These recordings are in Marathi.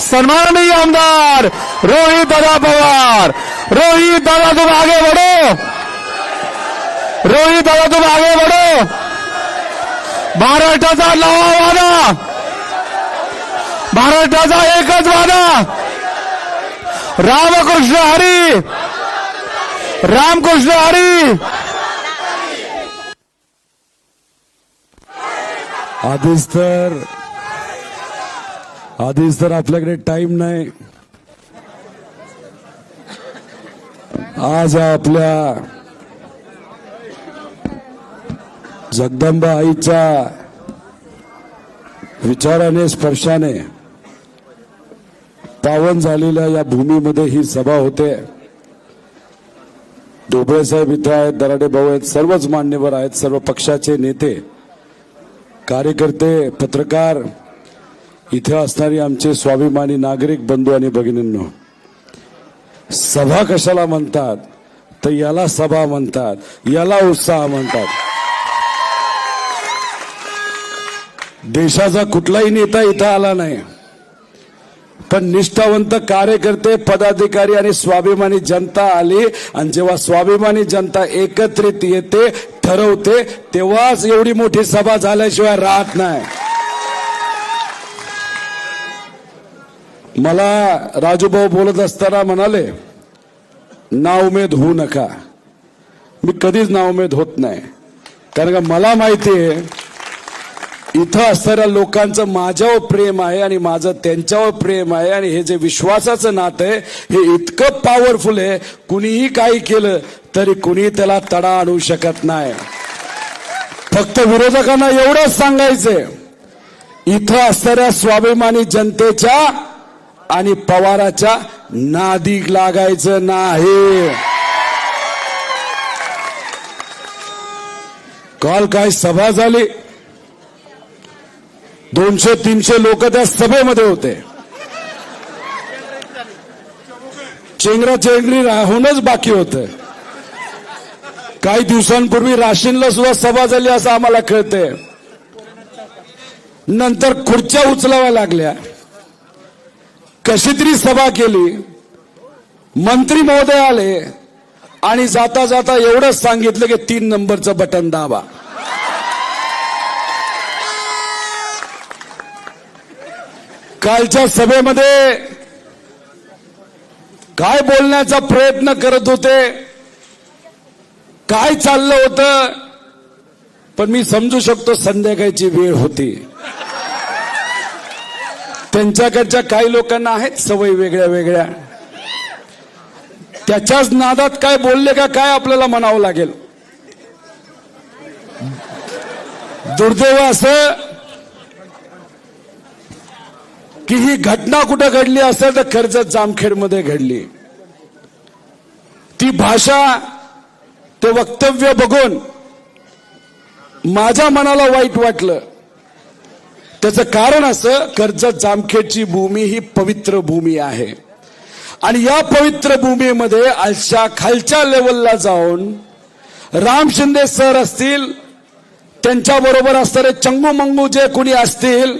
सन्माननीय आमदार, रोहित दादा पवार। रोहित दादा तुम आगे बढ़ो। रोहित दादा तुम आगे बढ़ो। महाराष्ट्राचा नवा वादा। महाराष्ट्राचा एकच वादा। रामकृष्ण हरी। रामकृष्ण हरी। आधीच तर आधीच तर आपल्याकडे टाइम नाही. आज आपल्या जगदंबा आईच्या विचाराने स्पर्शाने पावन झालेल्या या भूमीमध्ये ही सभा होते. डोबळे साहेब इथे आहेत दराडे भाऊ आहेत सर्वच मान्यवर आहेत सर्व पक्षाचे नेते कार्यकर्ते पत्रकार इथे असणारी आमचे स्वाभिमानी नागरिक बंधू आणि भगिनींनो सभा कशाला म्हणतात? तर याला सभा म्हणतात याला उत्साह म्हणतात. देशाचा कुठलाही नेता इथं आला नाही. पण निष्ठावंत कार्यकर्ते पदाधिकारी आणि स्वाभिमानी जनता आली आणि जेव्हा स्वाभिमानी जनता एकत्रित येते ठरवते तेव्हाच एवढी मोठी सभा झाल्याशिवाय राहत नाही. मला राजूभाऊ बोलत असताना म्हणाले नाउमेद होऊ नका. मी कधीच नाउमेद होत नाही. कारण का मला माहिती आहे इथं असणाऱ्या लोकांचं माझ्यावर प्रेम आहे आणि माझं त्यांच्यावर प्रेम आहे आणि हे जे विश्वासाचं नातं आहे हे इतकं पॉवरफुल आहे कुणीही काही केलं तरी कुणी त्याला तडा आणू शकत नाही. फक्त विरोधकांना एवढंच सांगायचंय इथं असणाऱ्या स्वाभिमानी जनतेच्या आणि पवाराच्या नादी लागायचं नाही. काल काय सभा झाली? दोनशे तीनशे लोक त्या सभेमध्ये होते. चेंगरा चेंगरी राहूनच बाकी होत. काही दिवसांपूर्वी राशीनला सुद्धा सभा झाली असं आम्हाला कळतंय. नंतर खुर्च्या उचलाव्या लागल्या. कशी तरी सभा केली. मंत्री महोदय आले आणि जाता जाता एवढंच सांगितलं की तीन नंबरचं बटन दाबा. कालच्या सभेमध्ये काय बोलण्याचा प्रयत्न करत होते. काय चाललं होतं. पण मी समजू शकतो संध्याकाळची वेळ होती. त्यांच्याकडच्या काही लोकांना आहेत सवय वेगळ्या वेगळ्या. त्याच्याच नादात काय बोलले का काय आपल्याला म्हणावं लागेल. दुर्दैव असं की ही घटना कुठं घडली असेल तर कर्जत जामखेडमध्ये घडली. ती भाषा ते वक्तव्य बघून माझ्या मनाला वाईट वाटलं. त्याचं कारण असं कर्जत जामखेडची भूमी ही पवित्र भूमी आहे. आणि या पवित्र भूमीमध्ये अशा खालच्या लेवलला जाऊन राम शिंदे सर असतील त्यांच्या बरोबर असणारे चंगू मंगू जे कुणी असतील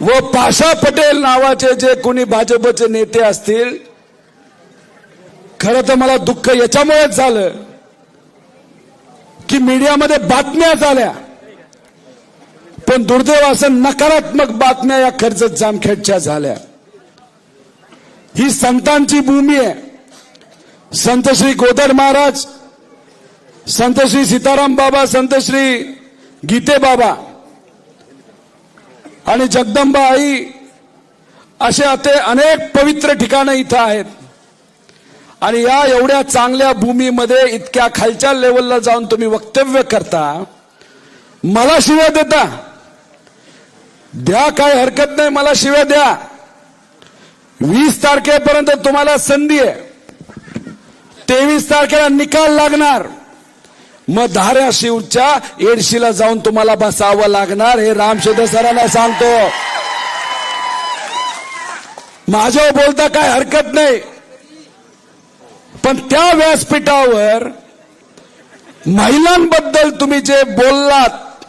व पाशा पटेल नावाचे जे कोणी भाजपचे नेते असतील खरं तर मला दुःख याच्यामुळेच झालं. की मीडियामध्ये बातम्या झाल्या. पण दुर्दैव असं नकारात्मक बातम्या या खर्च जामखेडच्या झाल्या. ही संतांची भूमी आहे. संत श्री गोदर महाराज संत श्री सीताराम बाबा संत श्री गीते बाबा आणि जगदंबा आई असे अते अनेक पवित्र ठिकाणं इथं आहेत. आणि या एवढ्या चांगल्या भूमीमध्ये इतक्या खालच्या लेवलला जाऊन तुम्ही वक्तव्य करता मला शिव्या देता. द्या काय हरकत नाही मला शिव्या द्या. वीस तारखेपर्यंत तुम्हाला संधी आहे. तेवीस तारखेला निकाल लागणार. मग धाराशिवच्या एडशीला जाऊन तुम्हाला बसावं लागणार हे रामशेद्र सरांना सांगतो. माझ्यावर बोलता काय हरकत नाही. पण त्या व्यासपीठावर महिलांबद्दल तुम्ही जे बोललात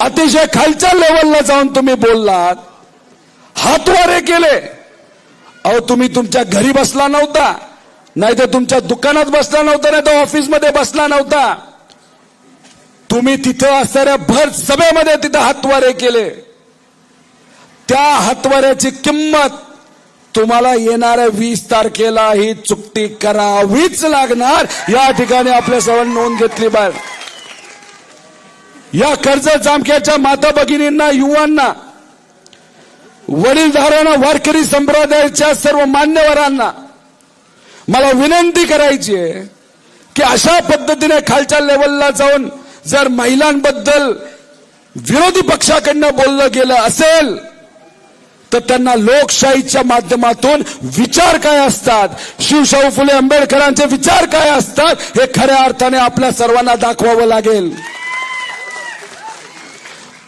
अतिशय खालच्या लेवलला जाऊन तुम्ही बोललात हातवारे केले. अहो तुम्ही तुमच्या घरी बसला नव्हता नाही तर तुमच्या दुकानात बसला नव्हता नाही तर ऑफिसमध्ये बसला नव्हता. तुम्ही तिथं असणाऱ्या भर सभेमध्ये तिथं हातवारे केले. त्या हातवाऱ्याची किंमत तुम्हाला येणाऱ्या वीस तारखेला ही चुकती करावीच लागणार. या ठिकाणी आपल्या सर्वांनी नोंद घेतली बाहेर. या कर्ज जामख्याच्या माता भगिनींना युवांना वडीलधारांना वारकरी संप्रदायाच्या सर्व मान्यवरांना मला विनंती करायची आहे की अशा पद्धतीने खालच्या लेवलला जाऊन जर महिलांबद्दल विरोधी पक्षाकडनं बोललं गेलं असेल तर त्यांना लोकशाहीच्या माध्यमातून विचार काय असतात? शिवशाहू फुले आंबेडकरांचे विचार काय असतात? हे खऱ्या अर्थाने आपल्या सर्वांना दाखवावं लागेल.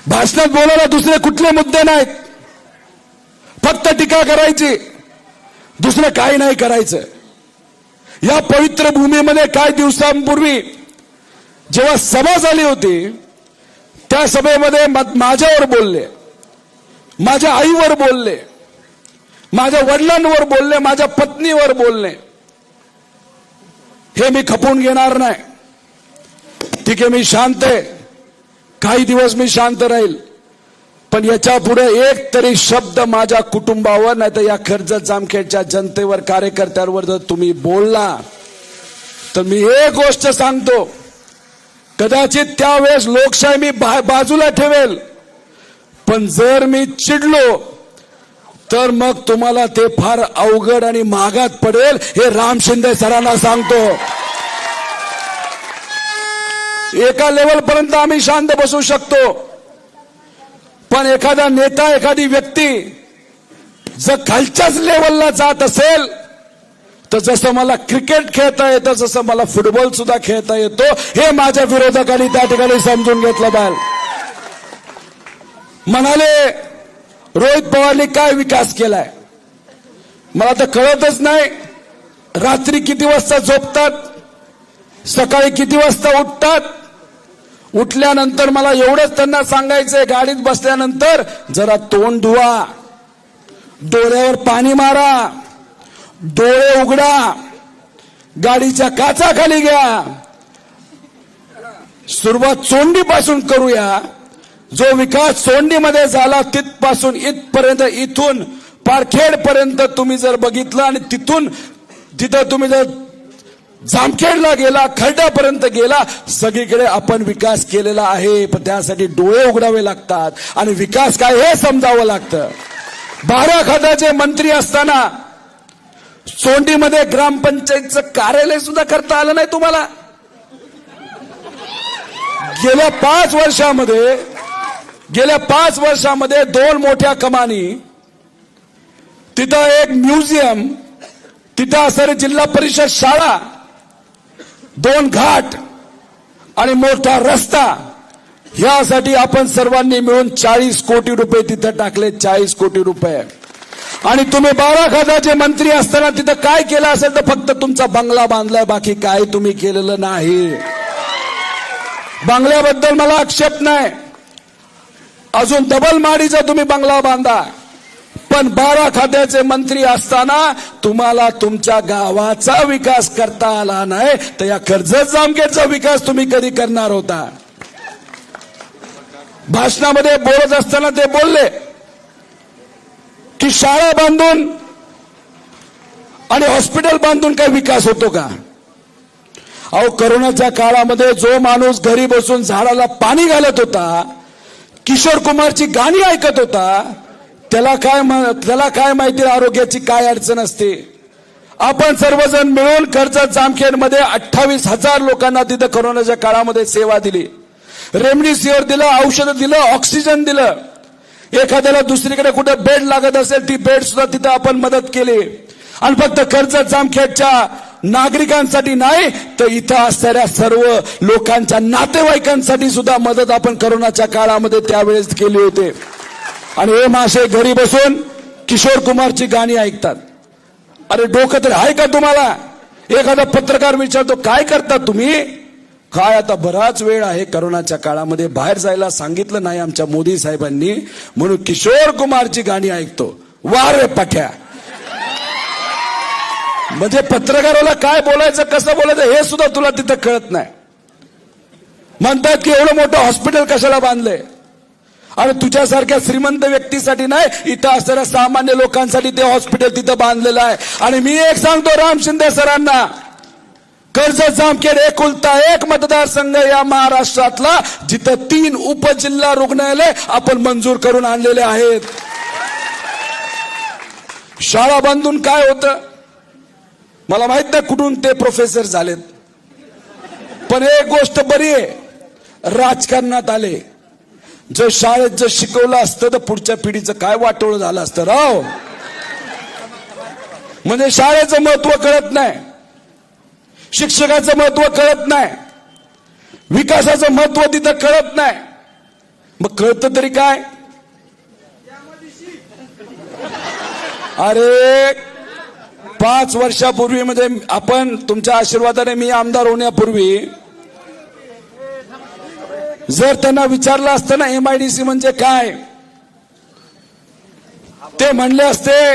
भाषणात बोलायला दुसरे कुठले मुद्दे नाहीत. फक्त टीका करायची. दुसरं काही नाही करायचं. या पवित्र भूमीमध्ये काही दिवसांपूर्वी जेव्हा सभा झाली होती त्या सभेमध्ये माझ्यावर बोलले. माझ्या आईवर बोलले माझ्या वडिलांवर बोलले माझ्या पत्नीवर बोलले. हे मी खपून घेणार नाही. ठीक आहे मी शांत आहे. काही दिवस मी शांत राहील. पण याच्यापुढे एक तरी शब्द माझ्या कुटुंबावर नाही तर या कर्जत जामखेडच्या जनतेवर कार्यकर्त्यांवर जर तुम्ही बोलला तर मी एक गोष्ट सांगतो. कदाचित त्यावेळेस लोकशाही मी बा- बाजूला ठेवेल. पण जर मी चिडलो तर मग तुम्हाला ते फार अवघड आणि महागात पडेल हे राम शिंदे सरांना सांगतो. एका लेवल पर्यंत आम्ही शांत बसू शकतो. पण एखादा नेता एखादी व्यक्ती जर खालच्याच लेवलला जात असेल तर जसं मला क्रिकेट खेळता येतं जसं मला फुटबॉल सुद्धा खेळता येतो हे माझ्या विरोधकांनी त्या ठिकाणी समजून घेतलं पाहिजे. म्हणाले रोहित पवारने काय विकास केलाय? मला तर कळतच नाही. रात्री किती वाजता झोपतात? सकाळी किती वाजता उठतात? उठल्यानंतर मला एवढंच त्यांना सांगायचंय गाडीत बसल्यानंतर जरा तोंड धुवा. डोळ्यावर पाणी मारा. डोळे उघडा. गाडीच्या काचाखाली घ्या. सुरुवात चोंडीपासून करूया. जो विकास सोंडीमध्ये झाला तिथपासून इथपर्यंत इथून पारखेड पर्यंत तुम्ही जर बघितलं आणि तिथून तिथं तुम्ही जर जामखेडला गेला खर्ड्यापर्यंत गेला सगळीकडे आपण विकास केलेला आहे पण त्यासाठी डोळे उघडावे लागतात. आणि विकास काय हे समजावं लागतं. बारा खात्याचे मंत्री असताना सोंडीमध्ये ग्रामपंचायतचं कार्यालय सुद्धा करता आलं नाही तुम्हाला. गेल्या पाच वर्षामध्ये गेल्या पाच वर्षामध्ये दोन मोठ्या कमानी तिथं एक म्युझियम तिथं असणारी जिल्हा परिषद शाळा दोन घाट आणि मोठा रस्ता यासाठी आपण सर्वांनी मिळून चाळीस कोटी रुपये तिथं टाकले चाळीस कोटी रुपये. आणि तुम्ही बारा खात्याचे मंत्री असताना तिथं काय केलं असेल तर फक्त तुमचा बंगला बांधलाय बाकी काय तुम्ही केलेलं नाही. बंगल्याबद्दल मला आक्षेप नाही. अजून डबल माडीचा तुम्ही बंगला बांधा. पण बारा खात्याचे मंत्री असताना तुम्हाला तुमच्या गावाचा विकास करता आला नाही. तर या कर्जत जामखेडचा विकास तुम्ही कधी करणार होता? भाषणामध्ये बोलत असताना ते बोलले की शाळा बांधून आणि हॉस्पिटल बांधून काही विकास होतो का? अहो करोनाच्या काळामध्ये जो माणूस घरी बसून झाडाला पाणी घालत होता किशोर कुमारची गाणी ऐकत होता त्याला काय त्याला काय माहिती आरोग्याची काय अडचण असते? आपण सर्वजण मिळून खर्च जामखेडमध्ये अठ्ठावीस हजार लोकांना तिथं करोनाच्या काळामध्ये सेवा दिली. रेमडेसिवीर दिलं औषधं दिलं ऑक्सिजन दिलं. एखाद्याला दुसरीकडे कुठे बेड लागत असेल ती बेड सुद्धा तिथं आपण मदत केली. आणि फक्त खर्च जामखेडच्या नागरिकांसाठी नाही तर इथं असणाऱ्या सर्व लोकांच्या नातेवाईकांसाठी सुद्धा मदत आपण करोनाच्या काळामध्ये त्यावेळेस केली होते. आणि हे मासे घरी बसून किशोर कुमारची गाणी ऐकतात. अरे डोकं तर आहे का तुम्हाला? एखादा पत्रकार विचारतो काय करता तुम्ही? काय आता बराच वेळ आहे करोनाच्या काळामध्ये. बाहेर जायला सांगितलं नाही आमच्या मोदी साहेबांनी. म्हणून किशोर कुमारची गाणी ऐकतो. वा रे पठ्या. म्हणजे पत्रकाराला काय बोलायचं कसं बोलायचं हे सुद्धा तुला तिथं कळत नाही. म्हणतात की एवढं मोठं हॉस्पिटल कशाला बांधलंय? आणि तुझ्यासारख्या श्रीमंत व्यक्तीसाठी नाही इथं असणाऱ्या सामान्य लोकांसाठी ते हॉस्पिटल तिथं बांधलेलं आहे. आणि मी एक सांगतो राम शिंदे सरांना कर्ज जामखेड एकुलता एक मतदारसंघ या महाराष्ट्रातला जिथं तीन उपजिल्हा रुग्णालय आपण मंजूर करून आणलेले आहेत. शाळा बांधून काय होतं? मला माहीत नाही कुठून ते प्रोफेसर झालेत. पण एक गोष्ट बरी आहे. राजकारणात आले. जर शाळेत जर शिकवलं असतं तर पुढच्या पिढीचं काय वाटोळ झालं असतं राव? म्हणजे शाळेचं महत्त्व कळत नाही. शिक्षकाचं महत्त्व कळत नाही. विकासाचं महत्त्व तिथं कळत नाही. मग कळतं तरी काय? अरे पाच वर्षापूर्वी म्हणजे आपण तुमच्या आशीर्वादाने मी आमदार होण्यापूर्वी जर त्यांना विचारलं असतं ना एमआयडीसी म्हणजे काय? ते म्हणले असते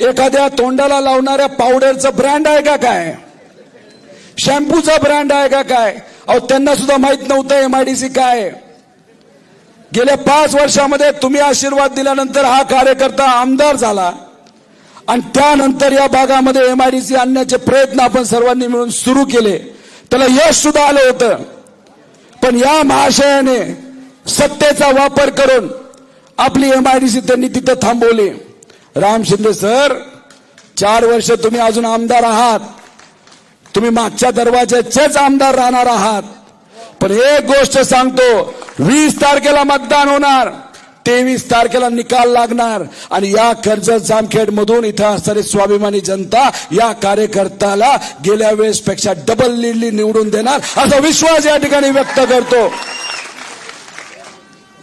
एखाद्या तोंडाला लावणाऱ्या पावडरचं ब्रँड आहे का काय? शॅम्पूचा ब्रँड आहे का काय? अहो त्यांना सुद्धा माहीत नव्हतं एमआयडीसी काय. गेल्या पाच वर्षामध्ये तुम्ही आशीर्वाद दिल्यानंतर हा कार्यकर्ता आमदार झाला. आणि त्यानंतर या भागामध्ये एमआयडीसी आणण्याचे प्रयत्न आपण सर्वांनी मिळून सुरू केले. त्याला यश सुद्धा आलं होतं. पण या महाशयाने सत्तेचा वापर करून आपली एमआयडीसी त्यांनी तिथं थांबवली. राम शिंदे सर चार वर्ष तुम्ही अजून आमदार आहात. तुम्ही मागच्या दरवाज्याचेच आमदार राहणार आहात. पण एक गोष्ट सांगतो वीस तारखेला मतदान होणार. तेवीस तारखेला निकाल लागणार. आणि या कर्जत जामखेड मधून इथं असणारी स्वाभिमानी जनता या कार्यकर्त्याला गेल्या वेळेस पेक्षा डबल लीडली निवडून देणार असा विश्वास या ठिकाणी व्यक्त करतो.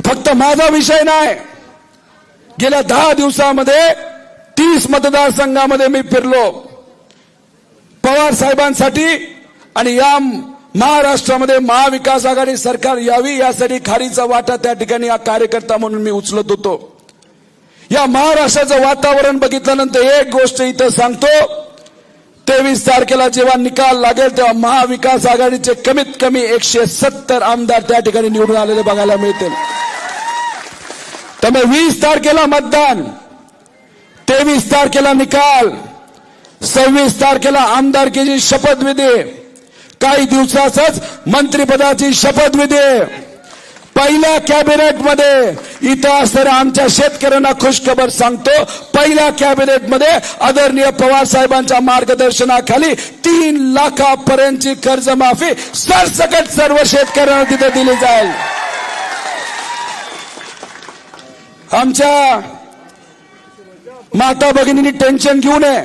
फक्त माझा विषय नाही. गेल्या दहा दिवसामध्ये तीस मतदारसंघामध्ये मी फिरलो. पवार साहेबांसाठी आणि या महाराष्ट्रामध्ये महाविकास आघाडी सरकार यावी यासाठी खारीचा वाटा त्या ठिकाणी या कार्यकर्ता म्हणून मी उचलत होतो. या महाराष्ट्राचं वातावरण बघितल्यानंतर एक गोष्ट इथं सांगतो. तेवीस तारखेला जेव्हा निकाल लागेल तेव्हा महाविकास आघाडीचे कमीत कमी एकशे सत्तर आमदार त्या ठिकाणी निवडून आलेले बघायला मिळतील. त्यामुळे वीस तारखेला मतदान तेवीस तारखेला निकाल सव्वीस तारखेला आमदारकीची शपथविधी काही दिवसातच मंत्रिपदाची शपथविधी पहिल्या कॅबिनेटमध्ये इथं असणाऱ्या आमच्या शेतकऱ्यांना खुशखबर सांगतो पहिल्या कॅबिनेटमध्ये आदरणीय पवार साहेबांच्या मार्गदर्शनाखाली तीन लाखापर्यंतची कर्जमाफी सरसकट सर्व शेतकऱ्यांना तिथे दिली जाईल. आमच्या माता भगिनींनी टेन्शन घेऊ नये.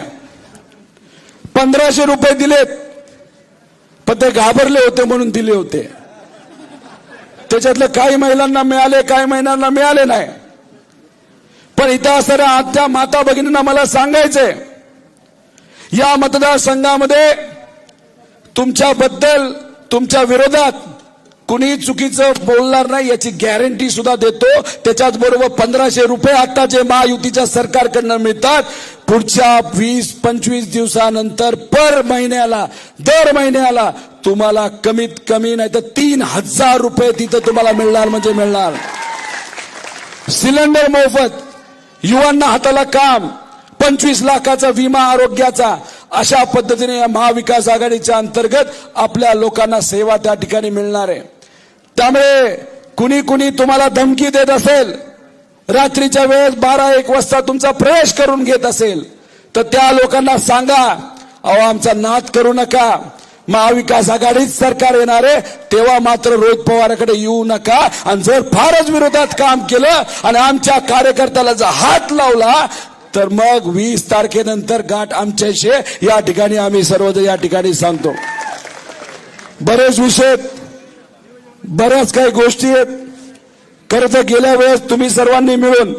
पंधराशे रुपये दिलेत. पण ते घाबरले होते म्हणून दिले होते. त्याच्यातलं काही महिलांना मिळाले काही महिलांना मिळाले नाही. पण इथं असणाऱ्या आत्या माता भगिनींना मला सांगायचंय या मतदारसंघामध्ये तुमच्याबद्दल तुमच्या विरोधात कुणी चुकीचं बोलणार नाही याची गॅरंटी सुद्धा देतो. त्याच्याच बरोबर पंधराशे रुपये आता जे महायुतीच्या सरकारकडनं मिळतात पुढच्या वीस पंचवीस दिवसानंतर पर महिन्याला दर महिन्याला तुम्हाला कमीत कमी नाही तर तीन हजार रुपये तिथं तुम्हाला मिळणार म्हणजे मिळणार. सिलेंडर मोफत युवांना हाताला काम पंचवीस लाखाचा विमा आरोग्याचा अशा पद्धतीने या महाविकास आघाडीच्या अंतर्गत आपल्या लोकांना सेवा त्या ठिकाणी मिळणार आहे. त्यामुळे कुणी कुणी तुम्हाला धमकी देत असेल रात्रीच्या वेळेस बारा एक वाजता तुमचा प्रवेश करून घेत असेल तर त्या लोकांना सांगा अहो आमचा नाद करू नका. महाविकास आघाडीच सरकार येणार आहे. तेव्हा मात्र रोहित पवाराकडे येऊ नका. आणि जर फारच विरोधात काम केलं आणि आमच्या कार्यकर्त्याला जर हात लावला तर मग वीस तारखेनंतर गाठ आमच्याशी या ठिकाणी आम्ही सर्वजण या ठिकाणी सांगतो. बरेच विषय बऱ्याच काही गोष्टी आहेत. खरं तर गेल्या वेळेस तुम्ही सर्वांनी मिळून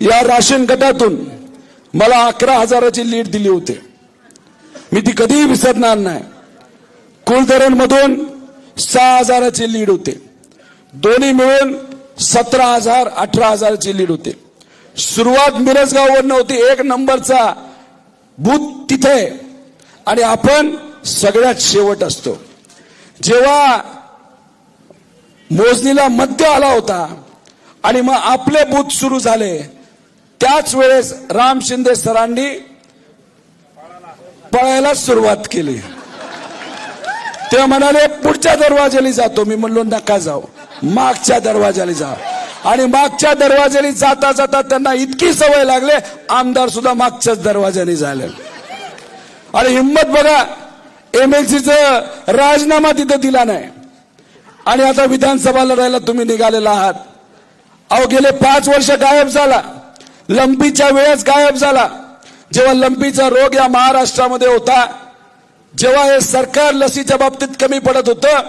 या राशन गटातून मला अकरा हजाराची लीड दिली होती. मी ती कधीही विसरणार नाही. कुलधरण मधून सहा हजाराची लीड होते. दोन्ही मिळून सतरा हजार अठरा हजाराची लीड होते. सुरुवात मिरजगाववरनं होती. एक नंबरचा बूथ तिथे. आणि आपण सगळ्यात शेवट असतो. जेव्हा मोजणीला मध्य आला होता. आणि मग आपले बूथ सुरू झाले. त्याच वेळेस राम शिंदे सरांनी पळायला सुरुवात केली. ते म्हणाले पुढच्या दरवाज्याला जातो. मी म्हणलो नका जाऊ. मागच्या दरवाज्याला जा. आणि मागच्या दरवाजाली जाता जाता त्यांना इतकी सवय लागले आमदार सुद्धा मागच्याच दरवाजाने झाले. आणि हिंमत बघा एमएलसीच राजीनामा तिथं दिला नाही. आणि आता विधानसभा लढायला तुम्ही निघालेला आहात. अहो गेले पाच वर्ष गायब झाला. लंपीच्या वेळेस गायब झाला. जेव्हा लंपीचा रोग या महाराष्ट्रामध्ये होता जेव्हा हे सरकार लसीच्या बाबतीत कमी पडत होतं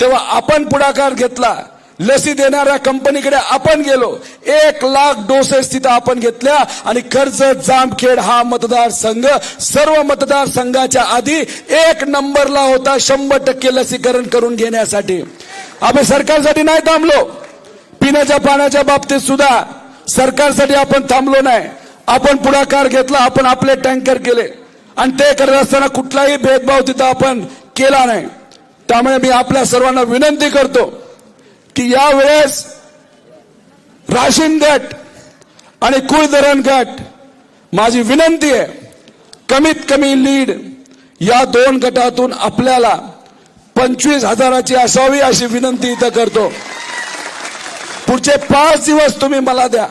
तेव्हा आपण पुढाकार घेतला. लसी देणाऱ्या कंपनीकडे आपण गेलो. एक लाख डोसेस तिथं आपण घेतल्या आणि कर्ज जामखेड हा मतदारसंघ सर्व मतदारसंघाच्या आधी एक नंबरला होता शंभर टक्के लसीकरण करून घेण्यासाठी. आम्ही सरकारसाठी नाही थांबलो. पिण्याच्या पाण्याच्या बाबतीत सुद्धा सरकारसाठी आपण थांबलो नाही. आपण पुढाकार घेतला आपण आपले टँकर केले. आणि ते करत असताना कुठलाही भेदभाव तिथं आपण केला नाही. त्यामुळे मी आपल्या सर्वांना विनंती करतो की यावेळेस राशीन गट आणि कुळधरण गट माझी विनंती आहे कमीत कमी लीड या दोन गटातून आपल्याला पंचवीस हजाराची असावी अशी विनंती इथं करतो. पुढचे पाच दिवस तुम्ही मला द्या.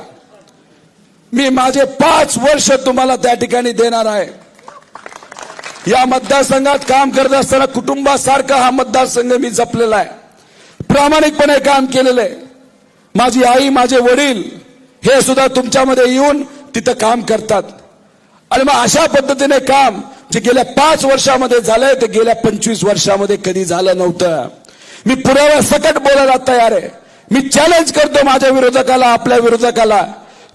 मी माझे पाच वर्ष तुम्हाला त्या ठिकाणी देणार आहे. या मतदारसंघात काम करत असताना कुटुंबासारखा हा मतदारसंघ मी जपलेला आहे. प्रामाणिकपणे काम केलेलं आहे. माझी आई माझे वडील हे सुद्धा तुमच्यामध्ये येऊन तिथं काम करतात. आणि मग अशा पद्धतीने काम जे गेल्या पाच वर्षामध्ये झालंय ते गेल्या पंचवीस वर्षामध्ये कधी झालं नव्हतं. मी पुराव्या सकट बोलायला तयार आहे. मी चॅलेंज करतो माझ्या विरोधकाला आपल्या विरोधकाला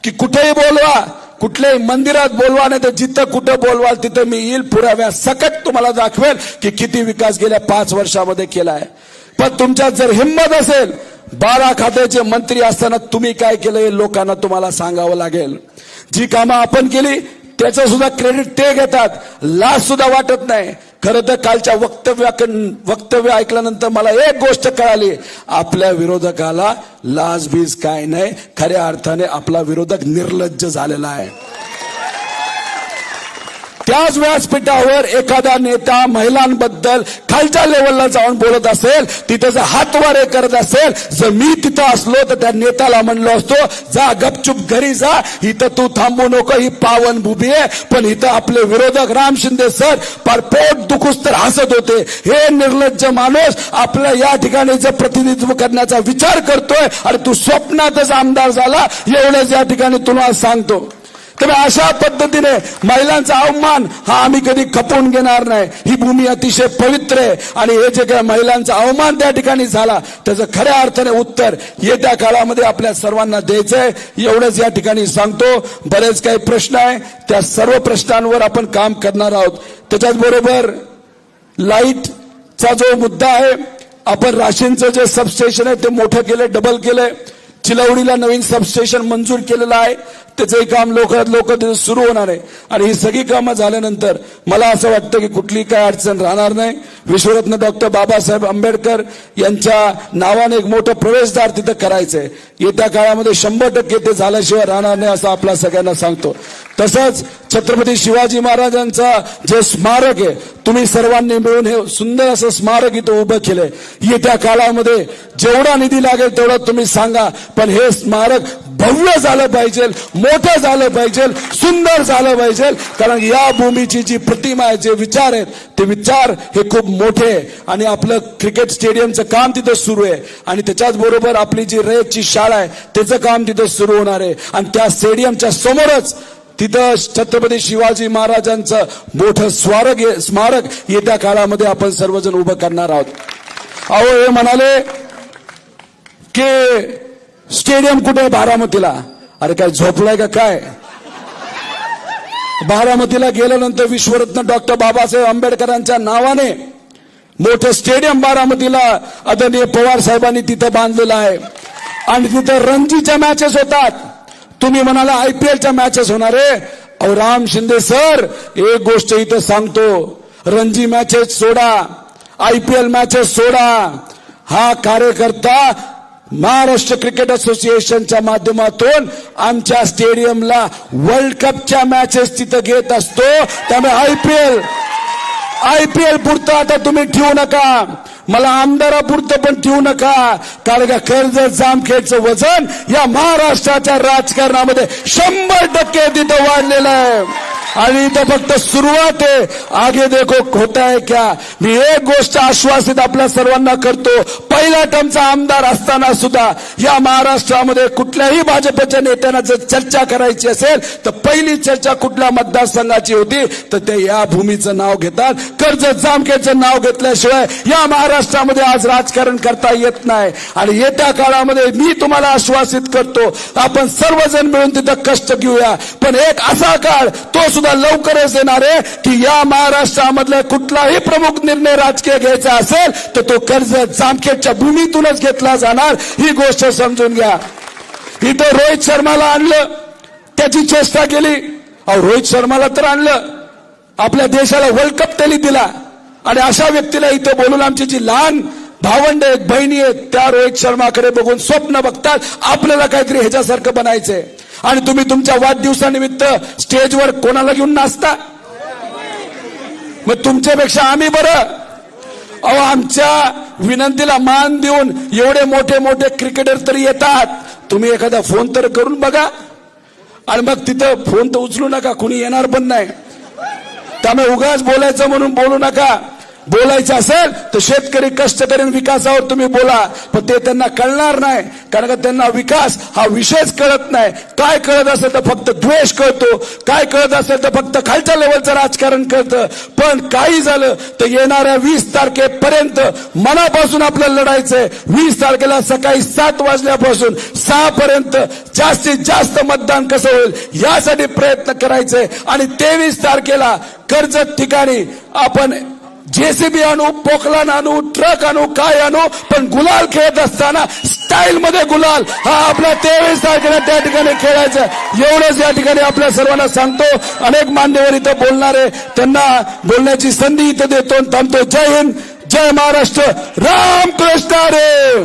की कुठेही बोलवा कुठल्याही मंदिरात बोलवा नाही तर जिथं कुठं बोलवाल तिथं मी येईल. पुराव्या सकट तुम्हाला दाखवेल की किती विकास गेल्या पाच वर्षामध्ये केलाय. पण तुमच्यात जर हिंमत असेल बारा खात्याचे मंत्री असताना तुम्ही काय केलं हे लोकांना तुम्हाला सांगावं लागेल. जी कामं आपण केली त्याचं सुद्धा क्रेडिट ते घेतात. लाज सुद्धा वाटत नाही. खरं तर कालच्या वक्तव्या वक्तव्य ऐकल्यानंतर मला एक गोष्ट कळाली. आपल्या विरोधकाला लाजबीज काय नाही खऱ्या अर्थाने आपला विरोधक निर्लज्ज झालेला आहे. त्याच व्यासपीठावर एखादा नेता महिलांबद्दल खालच्या लेवलला जाऊन बोलत असेल तिथे जर हातवारे करत असेल जर मी तिथं असलो तर त्या नेत्याला म्हणलो असतो जा गपचूप घरी जा इथं तू थांबू नको ही पावन भूमी आहे. पण इथं आपले विरोधक राम शिंदे सर पार पोट दुखूस तर हसत होते. हे निर्लज्ज माणूस आपल्या या ठिकाणी जर प्रतिनिधित्व करण्याचा विचार करतोय आणि तू स्वप्नातच आमदार झाला एवढंच या ठिकाणी तुला सांगतो. तर अशा पद्धतीने महिलांचा अवमान हा आम्ही कधी खपवून घेणार नाही. ही भूमी अतिशय पवित्र आहे. आणि हे जे काही महिलांचा अवमान त्या ठिकाणी झाला त्याचं खऱ्या अर्थाने उत्तर येत्या काळामध्ये आपल्या सर्वांना द्यायचंय. एवढंच या ठिकाणी सांगतो. बरेच काही प्रश्न आहे. त्या सर्व प्रश्नांवर आपण काम करणार आहोत. त्याच्याच बरोबर लाईटचा जो मुद्दा आहे आपण राशींचं जे सबस्टेशन आहे ते मोठं केलंय डबल केलंय. चिलवडीला नवीन सबस्टेशन मंजूर केलेलं आहे. त्याचंही काम लवकरात लवकर त्याचं सुरू होणार आहे. आणि ही सगळी कामं झाल्यानंतर मला असं वाटतं की कुठली काय अडचण राहणार नाही. विश्वरत्न डॉक्टर बाबासाहेब आंबेडकर यांच्या नावाने एक मोठं प्रवेशद्वार तिथं करायचंय. येत्या काळामध्ये शंभर टक्के ते झाल्याशिवाय राहणार नाही असं आपला सगळ्यांना सांगतो. तसंच छत्रपती शिवाजी महाराजांचा जे स्मारक आहे तुम्ही सर्वांनी मिळून हे सुंदर असं स्मारक इथं उभं केलंय. येत्या काळामध्ये जेवढा निधी लागेल तेवढा तुम्ही सांगा. पण हे स्मारक भव्य झालं पाहिजे मोठं झालं पाहिजे सुंदर झालं पाहिजे. कारण या भूमीची जी प्रतिमा आहे जे विचार आहेत ते विचार हे खूप मोठे आहे. आणि आपलं क्रिकेट स्टेडियमचं काम तिथं सुरू आहे. आणि त्याच्याच बरोबर आपली जी रेतची शाळा आहे त्याचं काम तिथं सुरू होणार आहे. आणि त्या स्टेडियमच्या समोरच तिथं छत्रपती शिवाजी महाराजांचं मोठं स्वारक स्मारक येत्या काळामध्ये आपण सर्वजण उभं करणार आहोत. अहो हे म्हणाले की स्टेडियम कुठे आहे बारामतीला? अरे काय झोपलाय का काय? बारामतीला गेल्यानंतर विश्वरत्न डॉक्टर बाबासाहेब आंबेडकरांच्या नावाने मोठं स्टेडियम बारामतीला आदरणीय पवार साहेबांनी तिथं बांधलेलं आहे. आणि तिथं रणजीच्या मॅचेस होतात. तुम्ही म्हणाला आयपीएलच्या मॅचेस होणार आहे. अहो राम शिंदे सर एक गोष्ट इथं सांगतो. रणजी मॅचेस सोडा. आयपीएल मॅचेस सोडा. हा कार्यकर्ता महाराष्ट्र क्रिकेट असोसिएशनच्या माध्यमातून आमच्या स्टेडियमला वर्ल्ड कपच्या मॅचेस तिथं घेत असतो. त्यामुळे आयपीएल एल पुरतं आता तुम्ही ठेवू नका. मला आमदारापुरतं पण ठेवू नका. कारण का कर्ज जामखेडचं वजन या महाराष्ट्राच्या राजकारणामध्ये शंभर टक्के तिथं वाढलेलं आहे. आणि इथं फक्त सुरुवात आहे. आगे देखो होता है क्या? मी एक गोष्ट आश्वासित आपल्या सर्वांना करतो. पहिला टर्मचा आमदार असताना सुद्धा या महाराष्ट्रामध्ये कुठल्याही भाजपच्या नेत्यांना जर चर्चा करायची असेल तर पहिली चर्चा कुठल्या मतदारसंघाची होती? तर ते या भूमीचं नाव घेतात. कर्ज जामखेडचं नाव घेतल्याशिवाय या महाराष्ट्रामध्ये आज राजकारण करता येत नाही. आणि येत्या काळामध्ये मी तुम्हाला आश्वासित करतो आपण सर्वजण मिळून तिथं कष्ट घेऊया. पण एक असा काळ तो सुद्धा लवकरच येणार आहे की या महाराष्ट्रामधला कुठलाही प्रमुख निर्णय राजकीय घ्यायचा असेल तर तो कर्ज जामखेडच्या भूमीतूनच घेतला जाणार. ही गोष्ट समजून घ्या. इथं रोहित शर्माला आणलं त्याची चेष्टा केली. अहो रोहित शर्माला तर आणलं. आपल्या देशाला वर्ल्ड कप त्यांनी दिला. आणि अशा व्यक्तीला इथं बोलून आमची जी लहान भावंड आहेत बहिणी आहेत त्या रोहित शर्माकडे बघून स्वप्न बघतात. आपल्याला काहीतरी ह्याच्यासारखं बनायचंय. आणि तुम्ही तुमच्या वाढदिवसानिमित्त स्टेजवर कोणाला घेऊन नाचता? मग तुमच्यापेक्षा आम्ही बरं. अहो आमच्या विनंतीला मान देऊन एवढे मोठे मोठे क्रिकेटर तरी येतात. तुम्ही एखादा फोन तर करून बघा. आणि मग तिथं फोन तर उचलू नका कुणी येणार पण नाही. त्यामुळे उगाच बोलायचं म्हणून बोलू नका. बोलायचं असेल तर शेतकरी कष्ट करेन विकासावर तुम्ही बोला. पण ते त्यांना कळणार नाही. कारण का त्यांना विकास हा विषयच कळत नाही. काय कळत असेल तर फक्त द्वेष कळतो. काय कळत असेल तर फक्त खालच्या लेवलचं राजकारण कळतं. पण काही झालं तर येणाऱ्या वीस तारखेपर्यंत मनापासून आपल्याला लढायचंय. वीस तारखेला सकाळी सात वाजल्यापासून सहा पर्यंत जास्तीत जास्त मतदान कसं होईल यासाठी प्रयत्न करायचे आणि तेवीस तारखेला कर्जत ठिकाणी आपण जेसीबी आणू पोकलान आणू ट्रक आणू काय आणू पण गुलाल खेळत असताना स्टाईल मध्ये गुलाल. हा आपल्या तेवीस तारखेला त्या ठिकाणी खेळायचा. एवढंच या ठिकाणी आपल्या सर्वांना सांगतो. अनेक मान्यवर इथं बोलणारे त्यांना बोलण्याची संधी इथं देतो आणि थांबतो. जय हिंद जय महाराष्ट्र. राम कृष्ण रे